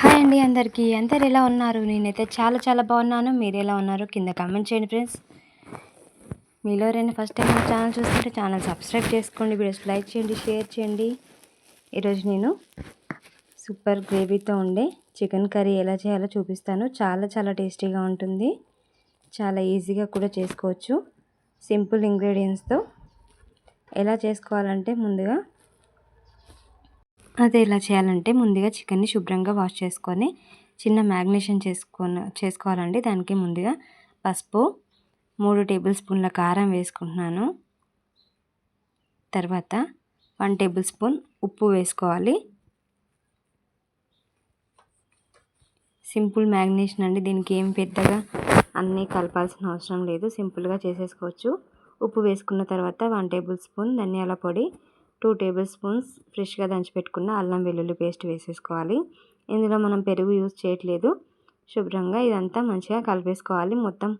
Hi అండి అందరికీ. అందరు ఎలా ఉన్నారు? నేనైతే చాలా చాలా బాగున్నాను. మీరు ఎలా ఉన్నారు? కింద కామెంట్ చేయండి ఫ్రెండ్స్ మీలో ఎవరైనా ఫస్ట్ టైం ఛానల్ చూస్తుంటే ఛానల్ సబ్స్క్రైబ్ చేసుకోండి వీడియోస్ లైక్ చేయండి షేర్ చేయండి. ఈరోజు నేను సూపర్ గ్రేవీతో ఉండే చికెన్ కర్రీ ఎలా చేయాలో చూపిస్తాను. చాలా చాలా టేస్టీగా ఉంటుంది. చాలా ఈజీగా కూడా చేసుకోవచ్చు. సింపుల్ ఇంగ్రీడియంట్స్తో ఎలా చేసుకోవాలంటే ముందుగా అది ఎలా చేయాలంటే ముందుగా చికెన్ని శుభ్రంగా వాష్ చేసుకొని చిన్న మ్యాగ్నేషన్ చేసుకొని చేసుకోవాలండి. దానికి ముందుగా పసుపు మూడు టేబుల్ స్పూన్ల కారం వేసుకుంటున్నాను. తర్వాత వన్ టేబుల్ స్పూన్ ఉప్పు వేసుకోవాలి. సింపుల్ మ్యాగ్నేషన్ అండి. దీనికి ఏం పెద్దగా అన్నీ కలపాల్సిన అవసరం లేదు. సింపుల్గా చేసేసుకోవచ్చు. ఉప్పు వేసుకున్న తర్వాత వన్ టేబుల్ స్పూన్ ధనియాల పొడి టూ టేబుల్ స్పూన్స్ ఫ్రెష్గా దంచిపెట్టుకున్న అల్లం వెల్లుల్లి పేస్ట్ వేసేసుకోవాలి. ఇందులో మనం పెరుగు యూజ్ చేయట్లేదు. శుభ్రంగా ఇదంతా మంచిగా కలిపేసుకోవాలి. మొత్తం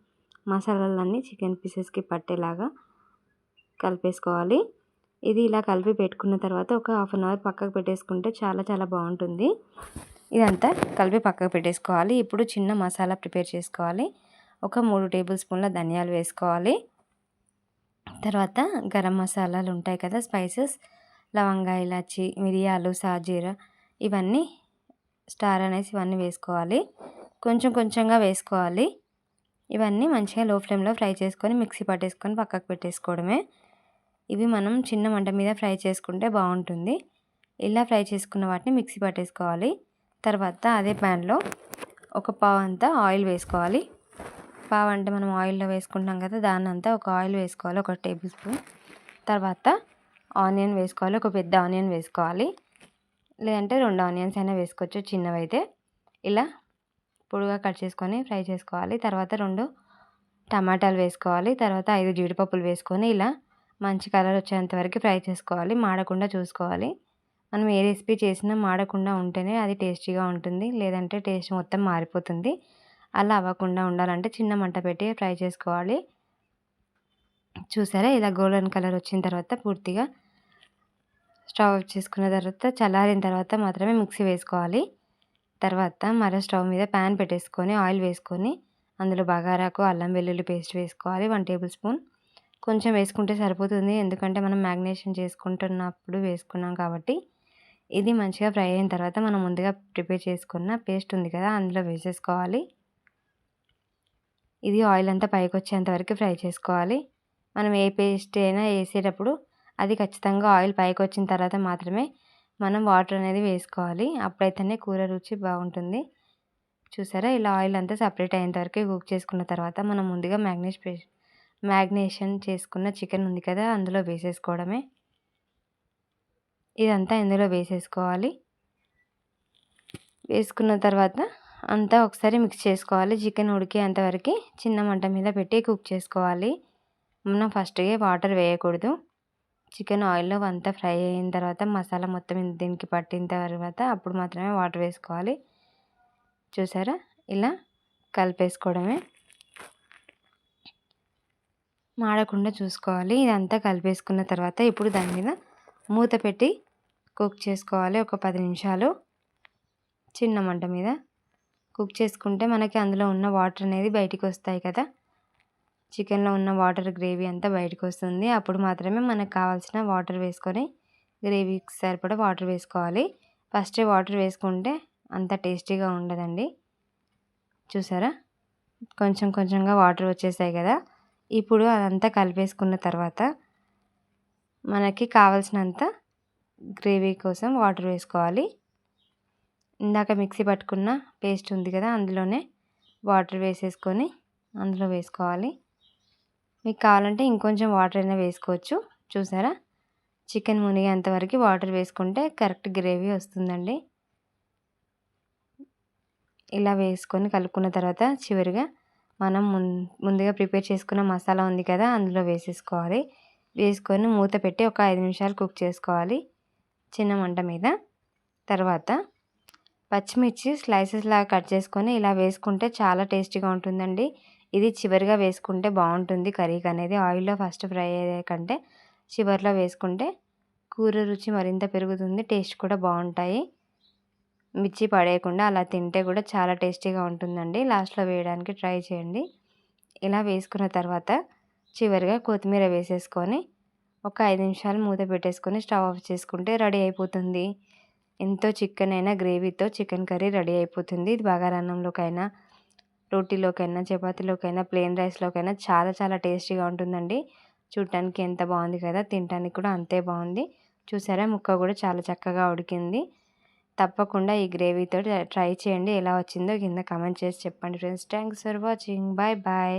మసాలాలన్నీ చికెన్ పీసెస్కి పట్టేలాగా కలిపేసుకోవాలి. ఇది ఇలా కలిపి పెట్టుకున్న తర్వాత ఒక హాఫ్ అన్ అవర్ పక్కకు పెట్టేసుకుంటే చాలా చాలా బాగుంటుంది. ఇదంతా కలిపి పక్కకు పెట్టేసుకోవాలి. ఇప్పుడు చిన్న మసాలా ప్రిపేర్ చేసుకోవాలి. ఒక మూడు టేబుల్ స్పూన్ల ధనియాలు వేసుకోవాలి. తర్వాత గరం మసాలాలు ఉంటాయి కదా స్పైసెస్ లవంగా ఇలాచి మిరియాలు సాజీర ఇవన్నీ స్టార్ అనేసి ఇవన్నీ వేసుకోవాలి. కొంచెం కొంచెంగా వేసుకోవాలి. ఇవన్నీ మంచిగా లో ఫ్లేమ్లో ఫ్రై చేసుకొని మిక్సీ పట్టేసుకొని పక్కకు పెట్టేసుకోవడమే. ఇవి మనం చిన్న మంట మీద ఫ్రై చేసుకుంటే బాగుంటుంది. ఇలా ఫ్రై చేసుకున్న వాటిని మిక్సీ పట్టేసుకోవాలి. తర్వాత అదే ప్యాన్లో ఒక పావు అంతా ఆయిల్ వేసుకోవాలి. పావు అంటే మనం ఆయిల్లో వేసుకుంటాం కదా దాన్ని అంతా ఒక ఆయిల్ వేసుకోవాలి ఒక టేబుల్ స్పూన్. తర్వాత ఆనియన్ వేసుకోవాలి ఒక పెద్ద ఆనియన్ వేసుకోవాలి. లేదంటే రెండు ఆనియన్స్ అయినా వేసుకోవచ్చు చిన్నవైతే. ఇలా పొడుగా కట్ చేసుకొని ఫ్రై చేసుకోవాలి. తర్వాత రెండు టమాటాలు వేసుకోవాలి. తర్వాత ఐదు జీడిపప్పులు వేసుకొని ఇలా మంచి కలర్ వచ్చేంత వరకు ఫ్రై చేసుకోవాలి. మాడకుండా చూసుకోవాలి. మనం ఏ రెసిపీ చేసినా మాడకుండా ఉంటేనే అది టేస్టీగా ఉంటుంది. లేదంటే టేస్ట్ మొత్తం మారిపోతుంది. అలా అవ్వకుండా ఉండాలంటే చిన్న మంట పెట్టి ఫ్రై చేసుకోవాలి. చూసారా? ఇలా గోల్డెన్ కలర్ వచ్చిన తర్వాత పూర్తిగా స్టవ్ ఆఫ్ చేసుకున్న తర్వాత చల్లారిన తర్వాత మాత్రమే మిక్సీ వేసుకోవాలి. తర్వాత మరో స్టవ్ మీద ప్యాన్ పెట్టేసుకొని ఆయిల్ వేసుకొని అందులో బగారాకు అల్లం వెల్లుల్లి పేస్ట్ వేసుకోవాలి. One tablespoon. కొంచెం వేసుకుంటే సరిపోతుంది. ఎందుకంటే మనం మ్యాగ్నేషన్ చేసుకుంటున్నప్పుడు వేసుకున్నాం కాబట్టి. ఇది మంచిగా ఫ్రై అయిన తర్వాత మనం ముందుగా ప్రిపేర్ చేసుకున్న పేస్ట్ ఉంది కదా అందులో వేసేసుకోవాలి. ఇది ఆయిల్ అంతా పైకి వచ్చేంత వరకు ఫ్రై చేసుకోవాలి. మనం ఏ పేస్ట్ అయినా వేసేటప్పుడు అది ఖచ్చితంగా ఆయిల్ పైకి వచ్చిన తర్వాత మాత్రమే మనం వాటర్ అనేది వేసుకోవాలి. అప్పుడైతేనే కూర రుచి బాగుంటుంది. చూసారా? ఇలా ఆయిల్ అంతా సపరేట్ అయ్యేంత వరకు కుక్ చేసుకున్న తర్వాత మనం ముందుగా మ్యాగ్నేష్ మ్యాగ్నేషన్ చేసుకున్న చికెన్ ఉంది కదా అందులో వేసేసుకోవడమే. ఇదంతా ఇందులో వేసేసుకోవాలి. వేసుకున్న తర్వాత అంతా ఒకసారి మిక్స్ చేసుకోవాలి. చికెన్ ఉడికేంతవరకు చిన్న మంట మీద పెట్టి కుక్ చేసుకోవాలి. మనం ఫస్ట్గా వాటర్ వేయకూడదు. చికెన్ ఆయిల్లో అంతా ఫ్రై అయిన తర్వాత మసాలా మొత్తం దీనికి పట్టిన తర్వాత అప్పుడు మాత్రమే వాటర్ వేసుకోవాలి. చూసారా? ఇలా కలిపేసుకోవడమే. మాడకుండా చూసుకోవాలి. ఇదంతా కలిపేసుకున్న తర్వాత ఇప్పుడు దాని మీద మూత పెట్టి కుక్ చేసుకోవాలి. ఒక పది నిమిషాలు. చిన్న మంట మీద. కుక్ చేసుకుంటే మనకి అందులో ఉన్న వాటర్ అనేది బయటికి వస్తాయి కదా. చికెన్లో ఉన్న వాటర్ గ్రేవీ అంతా బయటకు వస్తుంది అప్పుడు మాత్రమే మనకు కావాల్సిన వాటర్ వేసుకొని గ్రేవీకి సరిపడా వాటర్ వేసుకోవాలి. ఫస్ట్ వాటర్ వేసుకుంటే అంత టేస్టీగా ఉండదండి. చూసారా? కొంచెం కొంచెంగా వాటర్ వచ్చేసాయి కదా. ఇప్పుడు అదంతా కలిపేసుకున్న తర్వాత మనకి కావాల్సినంత గ్రేవీ కోసం వాటర్ వేసుకోవాలి. ఇందాక మిక్సీ పట్టుకున్న పేస్ట్ ఉంది కదా అందులోనే వాటర్ వేసేసుకొని అందులో వేసుకోవాలి. మీకు కావాలంటే ఇంకొంచెం వాటర్ అయినా వేసుకోవచ్చు చూసారా? చికెన్ మునిగేంతవరకు వాటర్ వేసుకుంటే కరెక్ట్ గ్రేవీ వస్తుందండి. ఇలా వేసుకొని కలుపుకున్న తర్వాత చివరిగా మనం ముందుగా ప్రిపేర్ చేసుకున్న మసాలా ఉంది కదా అందులో వేసేసుకోవాలి. వేసుకొని మూత పెట్టి ఒక ఐదు నిమిషాలు కుక్ చేసుకోవాలి చిన్న మంట మీద. తర్వాత పచ్చిమిర్చి స్లైసెస్ లాగా కట్ చేసుకొని ఇలా వేసుకుంటే చాలా టేస్టీగా ఉంటుందండి. ఇది చివరిగా వేసుకుంటే బాగుంటుంది కర్రీకి అనేది. ఆయిల్లో ఫస్ట్ ఫ్రై అయ్యే కంటే చివరిలో వేసుకుంటే కూర రుచి మరింత పెరుగుతుంది టేస్ట్ కూడా బాగుంటాయి. మిర్చి పడేయకుండా అలా తింటే కూడా చాలా టేస్టీగా ఉంటుందండి. లాస్ట్లో వేయడానికి ట్రై చేయండి. ఇలా వేసుకున్న తర్వాత చివరిగా కొత్తిమీర వేసేసుకొని ఒక ఐదు నిమిషాలు మూత పెట్టేసుకొని స్టవ్ ఆఫ్ చేసుకుంటే రెడీ అయిపోతుంది. ఎంతో చికెన్ అయినా గ్రేవీతో చికెన్ కర్రీ రెడీ అయిపోతుంది. ఇది బగారన్నంలోకైనా రోటీలోకైనా చపాతీలోకైనా ప్లెయిన్ రైస్లోకైనా చాలా చాలా టేస్టీగా ఉంటుందండి. చూడటానికి ఎంత బాగుంది కదా తినడానికి కూడా అంతే బాగుంది. చూసారా ముక్క కూడా చాలా చక్కగా ఉడికింది. తప్పకుండా ఈ గ్రేవీతో ట్రై చేయండి ఎలా వచ్చిందో కింద కమెంట్ చేసి చెప్పండి friends. Thanks for watching. Bye bye.